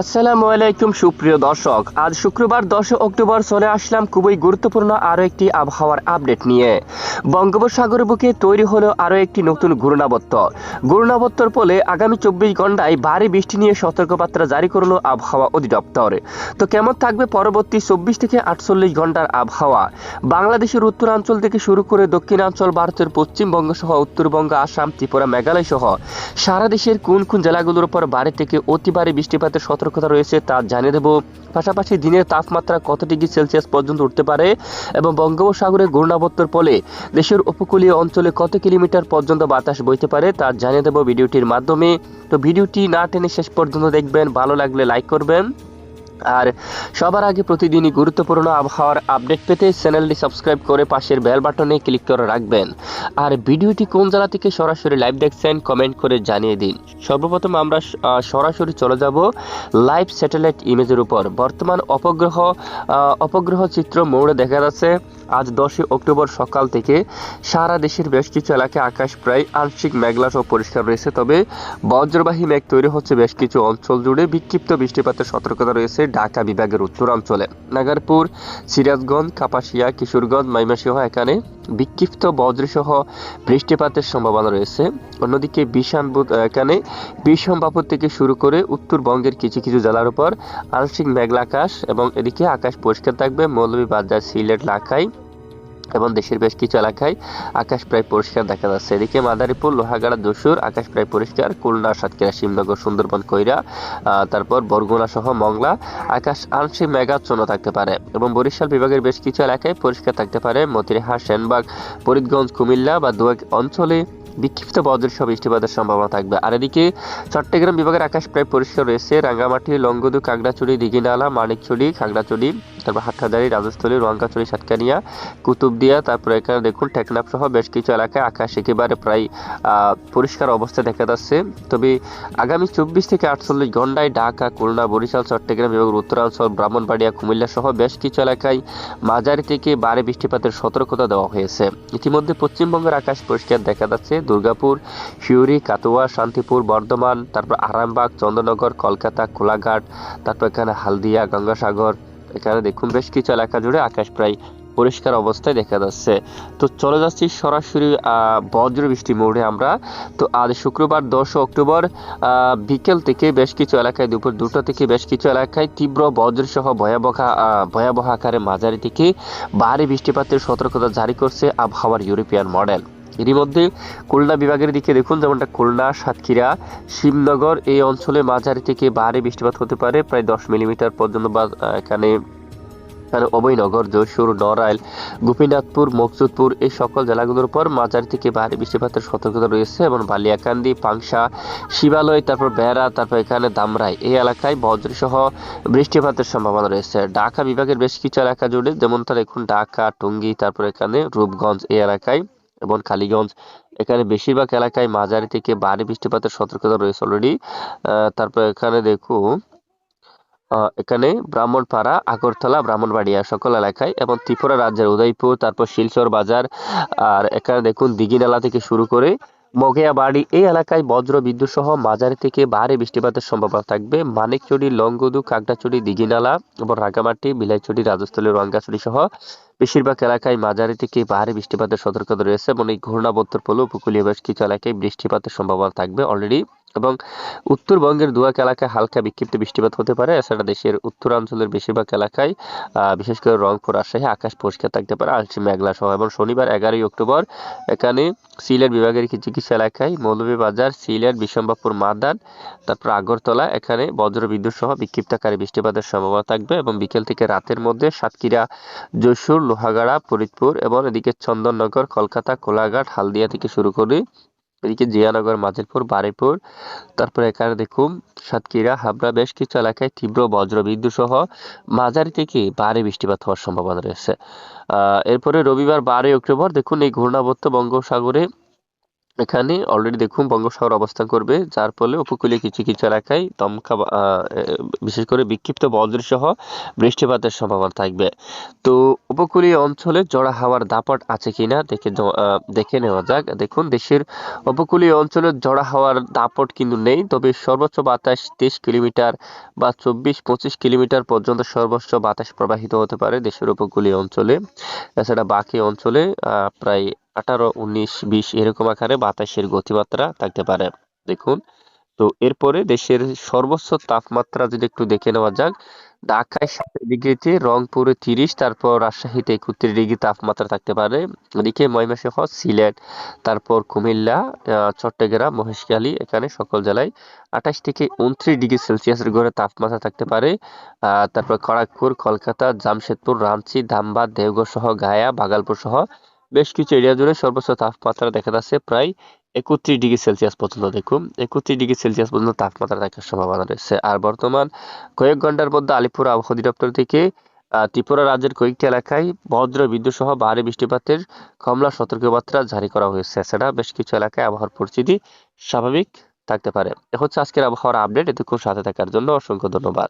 আসসালামু আলাইকুম, সুপ্রিয় দর্শক। আজ শুক্রবার দশ অক্টোবর চলে আসলাম খুবই গুরুত্বপূর্ণ আরও একটি আবহাওয়ার আপডেট নিয়ে। বঙ্গোপসাগরের বুকে তৈরি হলো আরও একটি নতুন ঘূর্ণাবর্ত। ঘূর্ণাবর্তর ফলে আগামী চব্বিশ ঘন্টায় ভারী বৃষ্টি নিয়ে সতর্কবার্তা জারি করল আবহাওয়া অধিদপ্তর। তো কেমন থাকবে পরবর্তী চব্বিশ থেকে আটচল্লিশ ঘণ্টার আবহাওয়া? বাংলাদেশের উত্তরাঞ্চল থেকে শুরু করে দক্ষিণাঞ্চল, ভারতের পশ্চিমবঙ্গ সহ উত্তরবঙ্গ, আসাম, ত্রিপুরা মেঘালয় সহ সারা দেশের কোন কোন জেলাগুলোর উপর ভারী থেকে অতি ভারী বৃষ্টিপাতের সতর্কতা রয়েছে তা জানিয়ে দেব। পাশাপাশি দিনের তাপমাত্রা কত ডিগ্রি সেলসিয়াস পর্যন্ত উঠতে পারে এবং বঙ্গোপসাগরে ঘূর্ণাবর্তর ফলে দেশের উপকূলীয় অঞ্চলে কত কিলোমিটার পর্যন্ত বাতাস বইতে পারে তা জানিয়ে দেব ভিডিওটির মাধ্যমে। তো ভিডিওটি না টেনে শেষ পর্যন্ত দেখবেন, ভালো লাগলে লাইক করবেন। আর সবার আগে প্রতিদিনই গুরুত্বপূর্ণ আবহাওয়ার আপডেট পেতে চ্যানেলটি সাবস্ক্রাইব করে পাশের বেল বাটনে ক্লিক করে রাখবেন। আর ভিডিওটি কোন জেলা থেকে সরাসরি লাইভ দেখছেন কমেন্ট করে জানিয়ে দিন। সর্বপ্রথম আমরা সরাসরি চলে যাব লাইভ স্যাটেলাইট ইমেজের উপর। বর্তমান অপগ্রহ অপগ্রহ চিত্র মোড়ে দেখা যাচ্ছে। আজ দশই অক্টোবর সকাল থেকে সারা দেশের বেশ কিছু এলাকায় আকাশ প্রায় আংশিক মেঘলা সহ পরিষ্কার রয়েছে। তবে বজ্রবাহী মেঘ তৈরি হচ্ছে বেশ কিছু অঞ্চল জুড়ে। বিক্ষিপ্ত বৃষ্টিপাতের সতর্কতা রয়েছে। ঢাকা বিভাগের উত্তরাঞ্চলে। নাগারপুর, সিরাজগঞ্জ, কাপাসিয়া, কিশোরগঞ্জ মাইমাসহ এখানে বিক্ষিপ্ত বজ্রসহ বৃষ্টিপাতের সম্ভাবনা রয়েছে। অন্যদিকে বিশান এখানে বিশম্বাপুর থেকে শুরু করে উত্তরবঙ্গের কিছু কিছু জেলার উপর আংশিক মেঘলা আকাশ এবং এদিকে আকাশ পরিষ্কার থাকবে। মৌলভীবাজার, সিলেট, লাখাই এবং দেশের বেশ কিছু এলাকায় আকাশ প্রায় পরিষ্কার দেখা যাচ্ছে। এদিকে মাদারীপুর, লোহাগাড়া, দোসুর, আকাশ প্রায় পরিষ্কার, খুলনা, সাতক্ষীরা, শিবনগর, সুন্দরবন কৈরা তারপর বরগুনা সহ মংলা, আকাশ আংশিক মেঘাচ্ছন্ন থাকতে পারে এবং বরিশাল বিভাগের বেশ কিছু এলাকায় পরিষ্কার থাকতে পারে। মতিরহাট, সেনবাগ, ফরিদগঞ্জ, কুমিল্লা বা দু এক অঞ্চলে বিক্ষিপ্ত বজ্রসহ বৃষ্টিপাতের সম্ভাবনা থাকবে। আর এদিকে চট্টগ্রাম বিভাগের আকাশ প্রায় পরিষ্কার রয়েছে। রাঙ্গামাটি লঙ্গদু কাগড়াচুড়ি দিঘিনালা মানিকচুড়ি খাগড়াচুড়ি তারপর হাটহাজারি, রাজস্থলী রঙ্গাচুড়ি সাতকানিয়া, কুতুবদিয়া, তারপর এখানে দেখুন টেকনাফ সহ বেশ কিছু এলাকায় আকাশ একেবারে প্রায় পরিষ্কার অবস্থা দেখা যাচ্ছে। তবে আগামী চব্বিশ থেকে আটচল্লিশ ঘন্টায় ঢাকা, খুলনা, বরিশাল, চট্টগ্রাম বিভাগের উত্তরাঞ্চল, ব্রাহ্মণবাড়িয়া, কুমিল্লা সহ বেশ কিছু এলাকায় মাঝারি থেকে বারে বৃষ্টিপাতের সতর্কতা দেওয়া হয়েছে। ইতিমধ্যে পশ্চিমবঙ্গের আকাশ পরিষ্কার দেখা যাচ্ছে। দুর্গাপুর, সিউড়ি, কাটোয়া, শান্তিপুর, বর্ধমান, তারপর আরামবাগ, চন্দ্রনগর, কলকাতা, কোলাঘাট, তারপর এখানে হালদিয়া, গঙ্গাসাগর। এখানে দেখুন বেশ কিছু এলাকা জুড়ে আকাশ প্রায় পরিষ্কার অবস্থায় দেখা যাচ্ছে। তো চলে যাচ্ছি সরাসরি বজ্র বৃষ্টি মোড়ে আমরা। তো আজ শুক্রবার দশ অক্টোবর বিকেল থেকে বেশ কিছু এলাকায়, দুপুর দুটো থেকে বেশ কিছু এলাকায় তীব্র বজ্র সহ ভয়াবহ ভয়াবহ আকারে মাঝারি থেকে ভারী বৃষ্টিপাতের সতর্কতা জারি করছে আবহাওয়ার ইউরোপিয়ান মডেল। এরই মধ্যে খুলনা বিভাগের দিকে দেখুন, যেমনটা খুলনা, সাতক্ষীরা, শিবনগর, এই অঞ্চলে মাঝারি থেকে ভারী বৃষ্টিপাত হতে পারে। প্রায় দশ মিলিমিটার পর্যন্ত বা এখানে অভয়নগর যশোর নড়াইল, গোপীনাথপুর, মকসুদপুর, এই সকল জেলাগুলোর উপর মাঝারি থেকে ভারী বৃষ্টিপাতের সতর্কতা রয়েছে এবং বালিয়াকান্দি, পাংশা, শিবালয়, তারপর বেড়া, তারপর এখানে দামরাই। এই এলাকায় বজ্রসহ বৃষ্টিপাতের সম্ভাবনা রয়েছে। ঢাকা বিভাগের বেশ কিছু এলাকা জুড়ে যেমন তার এখন ঢাকা, টঙ্গী, তারপর এখানে রূপগঞ্জ, এই এলাকায় এবং কালীগঞ্জ। এখানে বেশিরভাগ এলাকায় মাঝারি থেকে ভারী বৃষ্টিপাতের সতর্কতা রয়েছে অলরেডি তারপর এখানে দেখুন এখানে ব্রাহ্মণপাড়া, আগরতলা, ব্রাহ্মণবাড়িয়া সকল এলাকায় এবং ত্রিপুরা রাজ্যের উদয়পুর, তারপর শিলচর বাজার, আর এখানে দেখুন দিঘিনালা থেকে শুরু করে মগেয়াবাড়ি এই এলাকায় বজ্র বিদ্যুৎ সহ মাঝারি থেকে ভারী বৃষ্টিপাতের সম্ভাবনা থাকবে। মানিকচুড়ি, লংগদু, কাকড়াচুড়ি, দিঘিনালা এবং রাঙ্গামাটি বিলাইচুরি রাজস্থলী রঙ্গাচুড়ি সহ বেশিরভাগ এলাকায় মাঝারি থেকে ভারী বৃষ্টিপাতের সতর্কতা রয়েছে এবং এই ঘূর্ণাবর্তর ফলে উপকূলীয় বেশ কিছু এলাকায় বৃষ্টিপাতের সম্ভাবনা থাকবে অলরেডি এবং উত্তরবঙ্গের দুয়াক এলাকায় হালকা বিক্ষিপ্ত বৃষ্টিপাত হতে পারে। এছাড়া দেশের উত্তরাঞ্চলের বেশিরভাগ এলাকায় বিশেষ করে রংপুর, রাজশাহী, আকাশ পরিষ্কার থাকতে পারে। আংশিক মেঘলা সহ এবং শনিবার এগারোই অক্টোবর এখানে সিলেট বিভাগের কিছু কিছু এলাকায় মৌলভীবাজার, সিলেট বিশম্বাপুর মাদান তারপর আগরতলা এখানে বজ্র বিদ্যুৎ সহ বিক্ষিপ্তকারী বৃষ্টিপাতের সম্ভাবনা থাকবে এবং বিকেল থেকে রাতের মধ্যে সাতক্ষীরা, যশোর, লোহাগাড়া, ফরিদপুর এবং এদিকে চন্দননগর, কলকাতা, কোলাঘাট, হালদিয়া থেকে শুরু করে এদিকে জিয়ানগর মাঝেরপুর বারুইপুর তারপরে এখানে দেখুন সাতক্ষীরা, হাবড়া বেশ কিছু এলাকায় তীব্র বজ্রবিদ্যুৎ সহ মাঝারি থেকে বারে বৃষ্টিপাত হওয়ার সম্ভাবনা রয়েছে। এরপরে রবিবার বারোই অক্টোবর দেখুন এই ঘূর্ণাবর্ত বঙ্গোপসাগরে এখানে অলরেডি দেখুন বঙ্গোপসাগর অবস্থান করবে, যার ফলে উপকূলীয় কিছু কিছু এলাকায় দমকা বিশেষ করে বিক্ষিপ্ত বজ্র সহ বৃষ্টিপাতের সম্ভাবনা থাকবে। তো উপকূলীয় অঞ্চলে জোড়া হাওয়ার দাপট আছে কিনা দেখে দেখে নেওয়া যাক। দেখুন, দেশের উপকূলীয় অঞ্চলে জড়া হাওয়ার দাপট কিন্তু নেই, তবে সর্বোচ্চ বাতাস তেইশ কিলোমিটার বা চব্বিশ পঁচিশ কিলোমিটার পর্যন্ত সর্বোচ্চ বাতাস প্রবাহিত হতে পারে দেশের উপকূলীয় অঞ্চলে। এছাড়া বাকি অঞ্চলে প্রায় আঠারো, উনিশ, বিশ এরকম আকারে বাতাসের গতিমাত্রা থাকতে পারে। দেখুন, তো এরপরে দেশের সর্বোচ্চ তাপমাত্রা যদি একটু দেখে নেওয়া যাক, ঢাকায় সাত ডিগ্রিতে, রংপুরে তিরিশ, তারপর রাজশাহীতে একত্রিশ ডিগ্রি তাপমাত্রা থাকতে পারে। এদিকে ময়মনসিংহ, সিলেট, তারপর কুমিল্লা চট্টগ্রাম, মহেশখালী, এখানে সকল জেলায় আঠাশ থেকে উনত্রিশ ডিগ্রি সেলসিয়াসের ঘরে তাপমাত্রা থাকতে পারে। তারপর খড়গপুর, কলকাতা, জামশেদপুর রাঁচি ধানবাদ দেওঘর সহ গায়া ভাগলপুর সহ বেশ কিছু এরিয়া জুড়ে সর্বোচ্চ তাপমাত্রা দেখা যাচ্ছে প্রায় একত্রিশ ডিগ্রি সেলসিয়াস পর্যন্ত। দেখুন, একত্রিশ ডিগ্রি সেলসিয়াস পর্যন্ত তাপমাত্রা থাকার সম্ভাবনা রয়েছে। আর বর্তমান কয়েক ঘণ্টার মধ্যে আলিপুর আবহাওয়া অধিদপ্তর থেকে ত্রিপুরা রাজ্যের কয়েকটি এলাকায় বজ্র বিদ্যুৎ সহ ভারী বৃষ্টিপাতের কমলা সতর্কবার্তা জারি করা হয়েছে। এছাড়া বেশ কিছু এলাকায় আবহাওয়ার পরিস্থিতি স্বাভাবিক থাকতে পারে। হচ্ছে আজকের আবহাওয়ার আপডেট। এতক্ষণ সাথে থাকার জন্য অসংখ্য ধন্যবাদ।